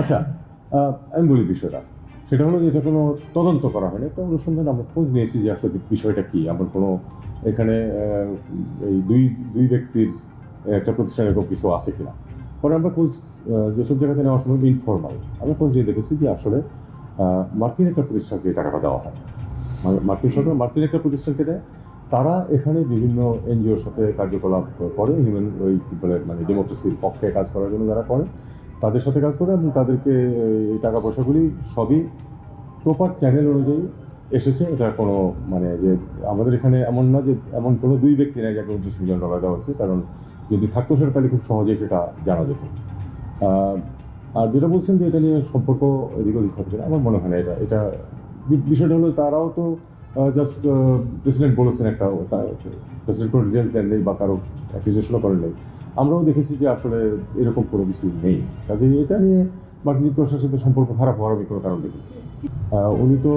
আচ্ছা আমি বলি বিষয়টা। সেটা হলো যে এটা কোনো তদন্ত করা হয়নি একটা অনুসন্ধান আমরা খোঁজ নিয়েছি যে আসলে বিষয়টা কি। আমার কোনো এখানে এই দুই দুই ব্যক্তির একটা প্রতিষ্ঠানের এরকম কিছু আছে কিনা। পরে আমরা খোঁজ যেসব জায়গাতে নেওয়ার সময় ইনফর্মাল আমরা খোঁজ নিয়ে দেখেছি যে আসলে মার্কিন একটা প্রতিষ্ঠানকে টাকাটা দেওয়া হয়। মার্কিন সরকার মার্কিন একটা প্রতিষ্ঠানকে দেয়। তারা এখানে বিভিন্ন এনজিওর সাথে কার্যকলাপ করে হিউম্যান ওই মানে ডেমোক্রেসির পক্ষে কাজ করার জন্য যারা করে। তাদের সাথে কাজ করে এবং তাদেরকে এই টাকা পয়সাগুলি সবই প্রপার চ্যানেল অনুযায়ী এসেছে। এটা কোনো মানে যে আমাদের এখানে এমন না যে এমন কোনো দুই ব্যক্তি নাই যাকে উনত্রিশ মিলিয়ন ডলার দেওয়া হচ্ছে কারণ যদি থাকতো সেটা তাহলে খুব সহজেই সেটা জানা যেত। আর যেটা বলছেন যে এটা নিয়ে সম্পর্ক এদিক ওদিক হবে আমার মনে হয় না এটা এটা বিষয়টা হলো তারাও তো জাস্ট প্রেসিডেন্ট বলেছেন একটা প্রেসিডেন্ট কোনো রিজেন্স দেন নেই বা কারও অ্যাকিউজেশনও করেন নেই। আমরাও দেখেছি যে আসলে এরকম কোনো কিছু নেই। কাজে এটা নিয়ে মার্কিন যুক্তরাষ্ট্রের সাথে সম্পর্ক খারাপ হওয়ার আমি কোনো কারণ দেখি উনি তো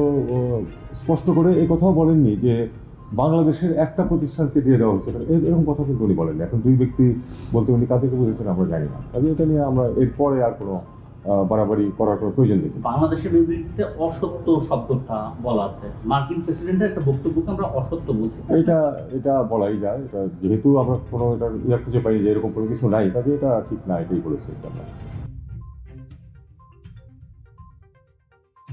স্পষ্ট করে এই কথাও বলেননি যে বাংলাদেশের একটা প্রতিষ্ঠানকে দিয়ে দেওয়া হচ্ছে এ- এরকম কথা কিন্তু উনি বলেননি। এখন দুই ব্যক্তি বলতে উনি কাদেরকে বুঝেছেন আমরা জানি না। কাজে এটা নিয়ে আমরা এরপরে আর কোনো বাড়াবাড়ি করার কোনো প্রয়োজন দেখি না। বাংলাদেশের বিবৃতিতে অসত্য শব্দটা বলা আছে। মার্কিন প্রেসিডেন্টের একটা বক্তব্যকে আমরা অসত্য বলছি। এটা এটা বলাই যায়। এটা যেহেতু আমরা কোনো এটা ইয়া খুঁজে পাই যে এরকম কোনো কিছু নাই কাজে এটা ঠিক না এটাই বলেছে। আমরা